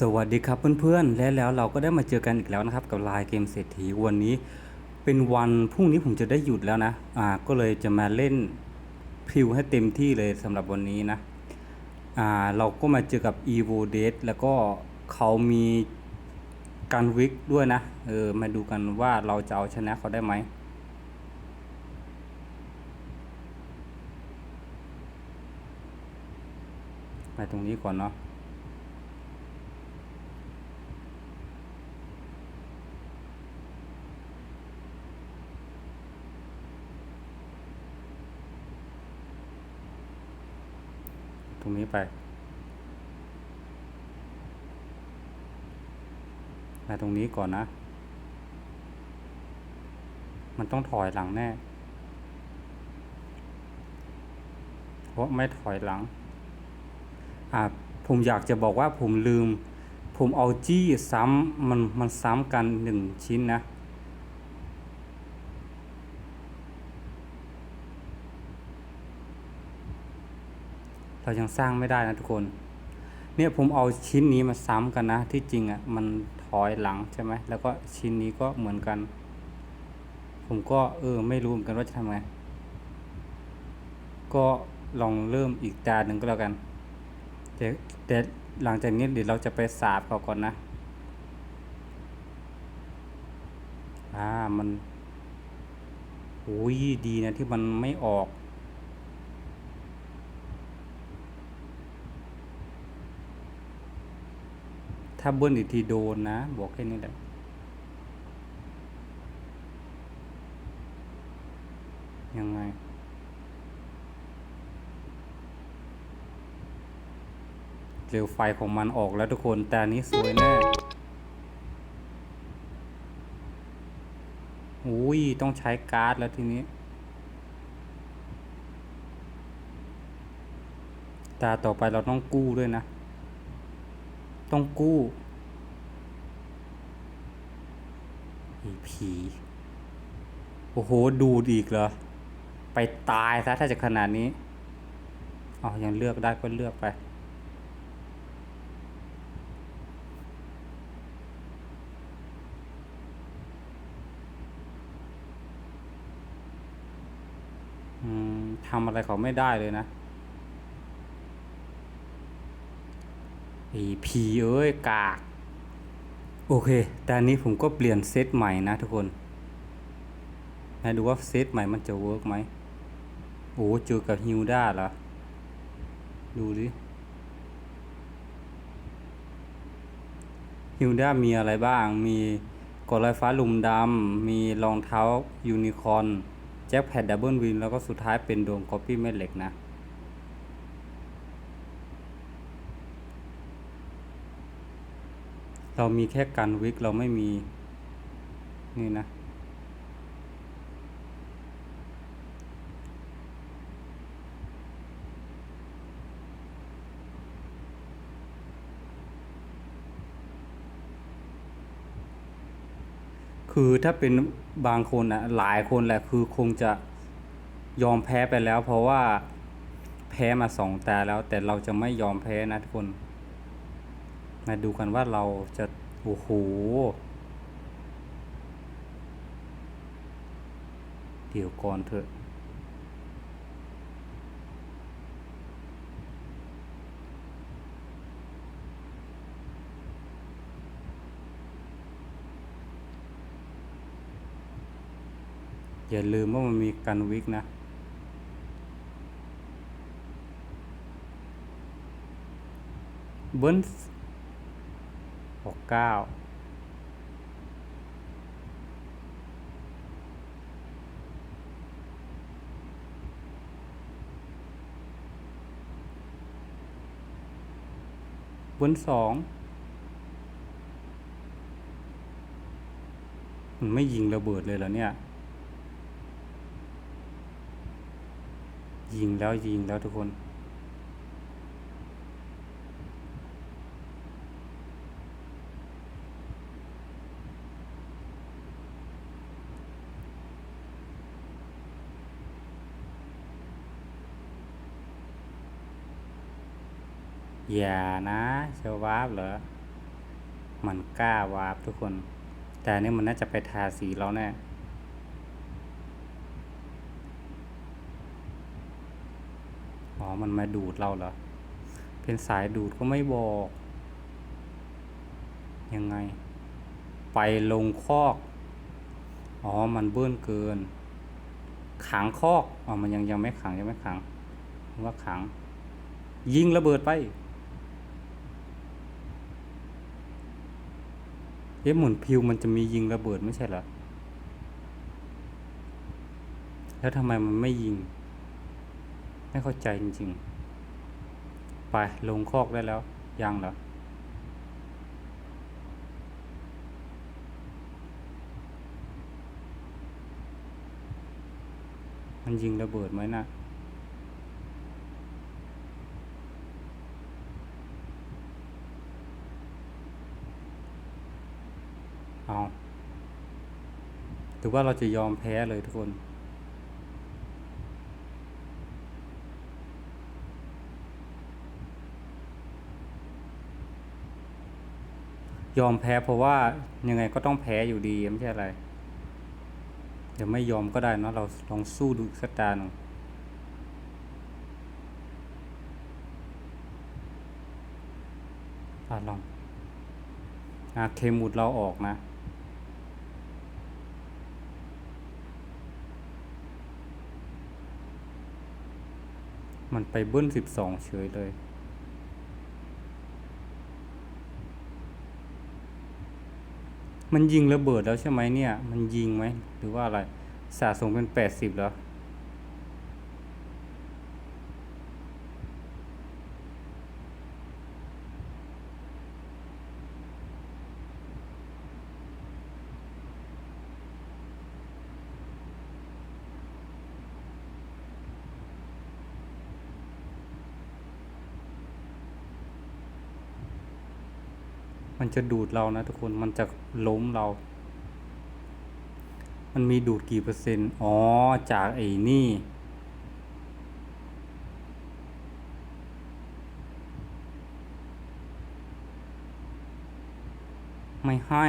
สวัสดีครับเพื่อนๆ และแล้วเราก็ได้มาเจอกันอีกแล้วนะครับ กับไลน์เกมเศรษฐีวันนี้ เป็นวันพรุ่งนี้ผมจะได้หยุดแล้วนะอ่าก็เลยจะมาเล่นพิวให้เต็มที่เลยสำหรับวันนี้นะอ่าเราก็มาเจอกับ evo d a t แล้วก็เขามีการวิกด้วยนะเออมาดูกันว่าเราจะเอาชนะเขาได้ไหมมาตรงนี้ก่อนเนาะ นี้ไปมาตรงนี้ก่อนนะ มันต้องถอยหลังแน่ เพราะไม่ถอยหลัง อ่าผมอยากจะบอกว่าผมลืม ผมเอาจี้ซ้ำมันมันซ้ำกันหนึ่งชิ้นนะ เรายังสร้างไม่ได้นะทุกคน เนี่ยผมเอาชิ้นนี้มาซ้ำกันนะ ที่จริงอะ่ะมันถอยหลังใช่ไหมแล้วก็ชิ้นนี้ก็เหมือนกัน ผมก็เออไม่รู้เหมือนกันว่าจะทำไง ก็ลองเริ่มอีกตานหนึ่งก็แล้วกันแต่แต่หลังจากนี้เดี๋ยวเราจะไปสาบเขาก่อนนะอ่ามันโอ้ยดีนะที่มันไม่ออก ถ้าเบิ้ลอีกทีโดนนะ บอกแค่นี้แหละยังไงเร็วไฟของมันออกแล้วทุกคนแต่นนี้สวยแน่อุ้ย ต้องใช้การ์ดแล้วทีนี้ ตาต่อไปเราต้องกู้ด้วยนะ ต้องกู้ผี โอ้โห ดูดอีกเหรอ ไปตายซะถ้าจะขนาดนี้อ๋อยังเลือกได้ก็เลือกไป ทำอะไรเขาไม่ได้เลยนะ ไอพีเอ้ยกาก โอเค แต่อันนี้ผมก็เปลี่ยนเซตใหม่นะทุกคนให้ดูว่าเซตใหม่มันจะเวิร์กไหมโอ้เจอกับฮิวด้าเหรอ ดูดิฮิวด้ามีอะไรบ้าง มีกอลอยฟ้าลุมดำ มีรองเท้ายูนิคอนแจ็คแพดดับเบิลวิน แล้วก็สุดท้ายเป็นดวงคอปปี้แม่เหล็กนะ เรามีแค่กันวิกเราไม่มี นี่นะ คือถ้าเป็นบางคนอะหลายคนแหละคือคงจะยอมแพ้ไปแล้ว เพราะว่าแพ้มาสองตาแล้วแต่เราจะไม่ยอมแพ้นะทุกคน มาดูกันว่าเราจะ โอ้โห เดี๋ยวก่อนเถอะ อย่าลืมว่ามันมีกันวิกนะเบิ้ล เก้าบิ้ลสองมันไม่ยิงระเบิดเลยเหรอเนี่ย ยิงแล้วยิงแล้วทุกคน อย่านะเชวาบเหรอมันกล้าวาร์ปทุกคน แต่นี่มันน่าจะไปทาสีเราแน่อ๋อ มันมาดูดเราเหรอ เป็นสายดูดก็ไม่บอก ยังไง ไปลงคอก อ๋อ มันเบิ้ลเกิน ขังคอก อ๋อ มันยังยังไม่ขังยังไม่ขังว่าขัง ยิงระเบิดไป อ๊ะหมุนพิวมันจะมียิงระเบิดไม่ใช่เหรอ แล้วทำไมมันไม่ยิง ไม่เข้าใจจริงๆ ไปลงคอกได้แล้ว ยังเหรอมันยิงระเบิดไหมนะ เอาห รือว่าเราจะยอมแพ้เลยทุกคน ยอมแพ้เพราะว่ายังไงก็ต้องแพ้อยู่ดีไม่ใช่อะไรเดี๋ยวไม่ยอมก็ได้เนะเราลองสู้ดูสักตาหนึ่งอะลองอะเคมุดเราออกนะ มันไปเบิ้ลสิบสองเฉยเลย มันยิงระเบิดแล้วใช่ไหมเนี่ย มันยิงไหม หรือว่าอะไร สะสมเป็นแปดสิบแล้ว มันจะดูดเรานะทุกคนมันจะล้มเรา มันมีดูดกี่เปอร์เซ็นต์อ๋อจากไอ้นี่ไม่ให้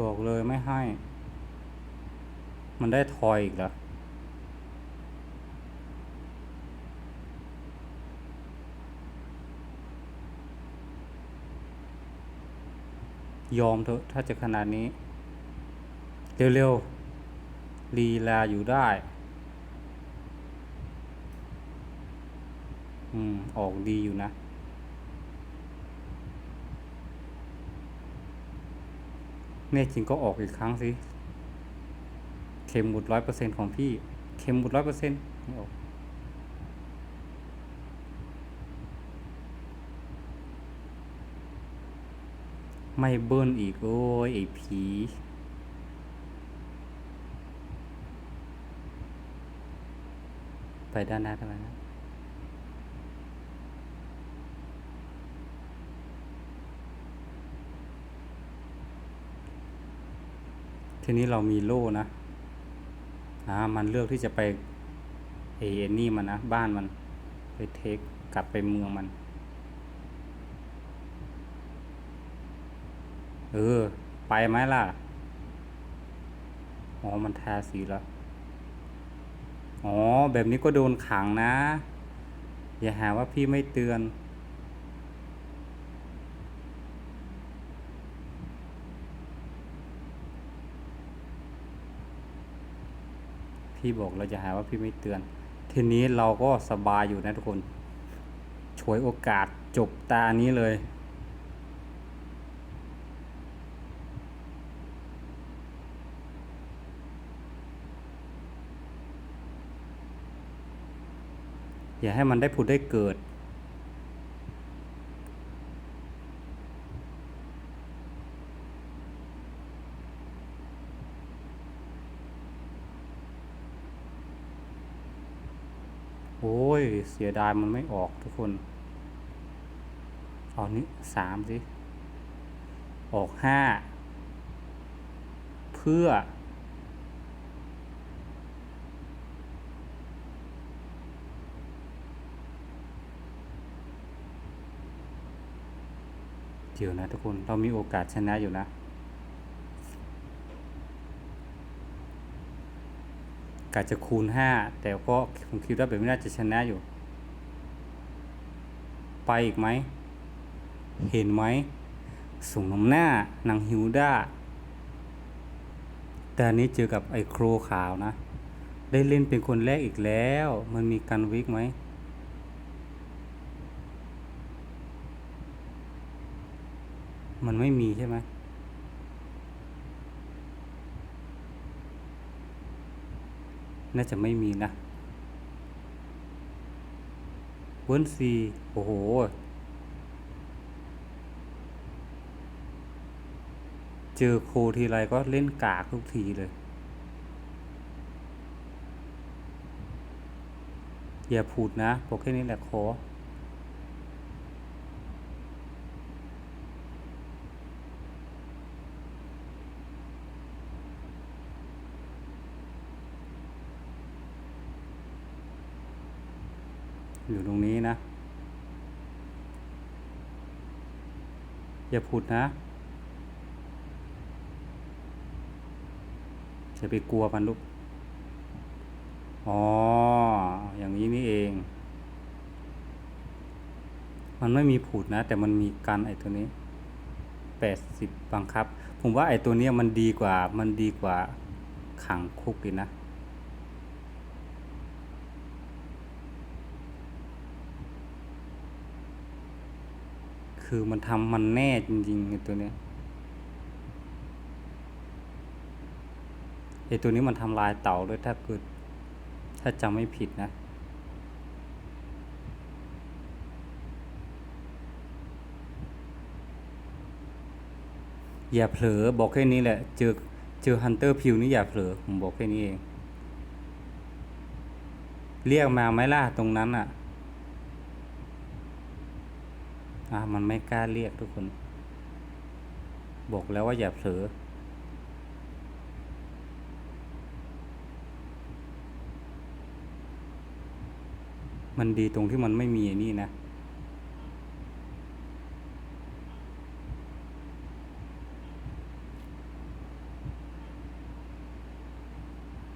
บอกเลยไม่ให้ มันได้ทอยอีกแล้ว ยอมเถอะถ้าจะขนาดนี้ เร็วๆลีลาอยู่ได้อืม ออกดีอยู่นะ แน่จริงก็ออกอีกครั้งสิ เข็มหมุดร้อยเปอร์เซ็นของพี่ เข็มหมุดร้อยเปอร์เซ็นต์ไม่ออก ไม่เบิ้ลอีก โอ้ยไอ้ผีไปด้านหน้าทำไมนะทีนี้เรามีโล่นะอ่ามันเลือกที่จะไปเอเอนนี่มันนะ บ้านมัน ไปเทคกลับไปเมืองมัน เออ ไปไหมล่ะ อ๋อ มันทาสีแล้ว อ๋อ แบบนี้ก็โดนขังนะ อย่าหาว่าพี่ไม่เตือน พี่บอกเราจะหาว่าพี่ไม่เตือน ทีนี้เราก็สบายอยู่นะทุกคนฉวยโอกาสจบตานี้เลย อย่าให้มันได้ผุดได้เกิด โอ้ย เสียดายมันไม่ออกทุกคน เอานี้สามสิ ออกห้า เพื่อ เดี๋ยวนะทุกคน เรามีโอกาสชนะอยู่นะ กาจะคูณห้าแต่ก็ผมคิดว่าแบบนี้น่าจะชนะอยู่ ไปอีกไหม เห็นไหมส่งน้ำหน้านางฮิวด้า แต่อันนี้เจอกับไอ้โครขาวนะ ได้เล่นเป็นคนแรกอีกแล้ว มันมีกันวิกไหม มันไม่มีใช่ไหมน่าจะไม่มีนะเวิร์นซีโอ้โห เจอโคทีไรก็เล่นกากทุกทีเลย อย่าพูดนะบอกแค่นี้แหละขอ อยู่ตรง นะ อย่าพูดนะ จะไปกลัวมันลูก อ๋อ อย่างนี้นี่เอง มันไม่มีผูดนะ แต่มันมีกันไอ้ตัวนี้แปดสิบบังคับ ผมว่าไอ้ตัวนี้มันดีกว่า มันดีกว่าขังคุกอีนะ คือมันทำมันแน่จริงๆไอตัวเนี้ยไอตัวนี้มันทำลายเต่าด้วยถ้าเกิดถ้าจำไม่ผิดนะอย่าเผลอบอกแค่นี้แหละ เจอเจอฮันเตอร์พิวนี่อย่าเผลอผมบอกแค่นี้เอง เรียกมาไหมล่ะตรงนั้นอะ อะมันไม่กล้าเรียกทุกคน บอกแล้วว่าอย่าเผลอมันดีตรงที่มันไม่มีนี่นะ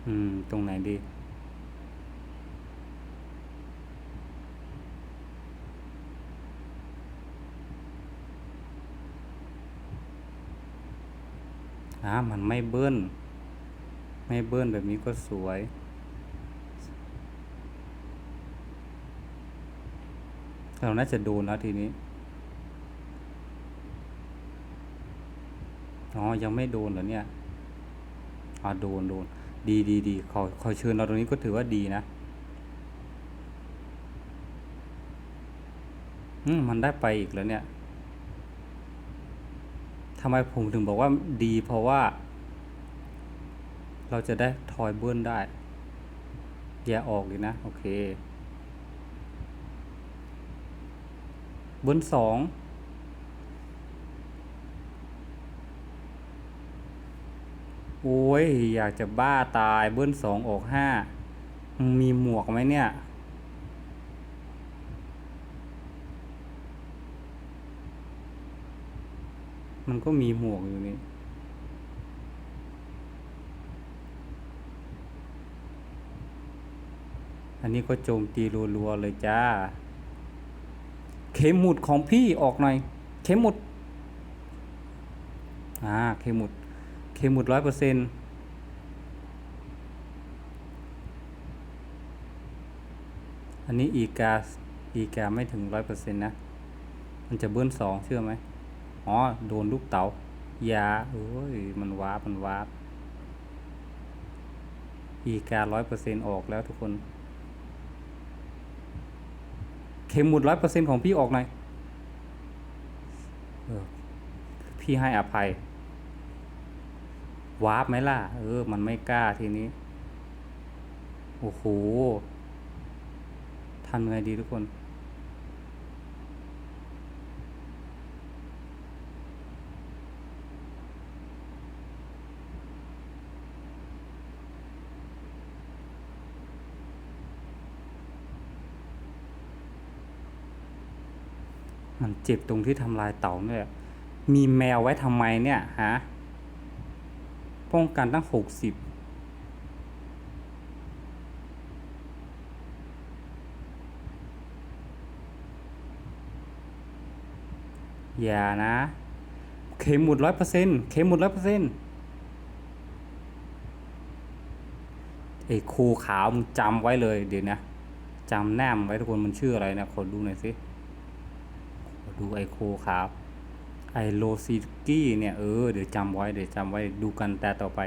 อืม ตรงไหนดี อ่ามันไม่เบิ้ล ไม่เบิ้ลแบบนี้ก็สวย เราน่าจะโดนแล้วทีนี้ อ๋อ ยังไม่โดนเหรอเนี่ยอ๋อโดนโดน ดีดีดีขอขอเชิญเราตรงนี้ก็ถือว่าดีนะอืมมันได้ไปอีกแล้วเนี่ย ทำไมผมถึงบอกว่าดีเพราะว่า เราจะได้ทอยเบิ้ลได้ แยกออกเลยนะ โอเค เบิ้ลสองโอ้ย อยากจะบ้าตายเบิ้ลสองออกห้ามีหมวกไหมเนี่ย มันก็มีหมวกอยู่นี่อันนี้ก็โจมตีรัวๆเลยจ้า เข็มหมุดของพี่ออกหน่อย เข็มหมุด อ่า เข็มหมุด เข็มหมุดร้อยเปอร์เซ็นต์อันนี้อีกา อีกาไม่ถึงร้อยเปอร์เซ็นต์นะ มันจะเบิ้ลสองเชื่อไหม อ๋อ โดนลูกเต๋ายาเอ้ย มันวาร์ปมันวาร์ปอีการร้อยเปอร์เซ็นออกแล้วทุกคน เข็มหมุดร้อยเปอร์เซ็นของพี่ออกหน่อยออพี่ให้อภัยวาร์ปไหมล่ะ เออ มันไม่กล้าทีนี้ โอ้โหทำไงดีทุกคน มันเจ็บตรงที่ทำลายเต่าเนี่ยมีแมวไว้ทำไมเนี่ยฮะป้องกันตั้งหกสิบอย่านะ เข็มหมดร้อยเปอร์เซ็นต์เข็มหมดร้อยเปอร์เซ็นต์ไอ้ครูขาวมึงจำไว้เลยเดี๋ยวนะจำแนมไว้ทุกคนมันชื่ออะไรนะขอดูหน่อยสิ ดูไอ้ครับไอโลซิกี้เนี่ย เออ เดี๋ยวจำไว้ เดี๋ยวจำไว้ดูกันแต่ต่อไป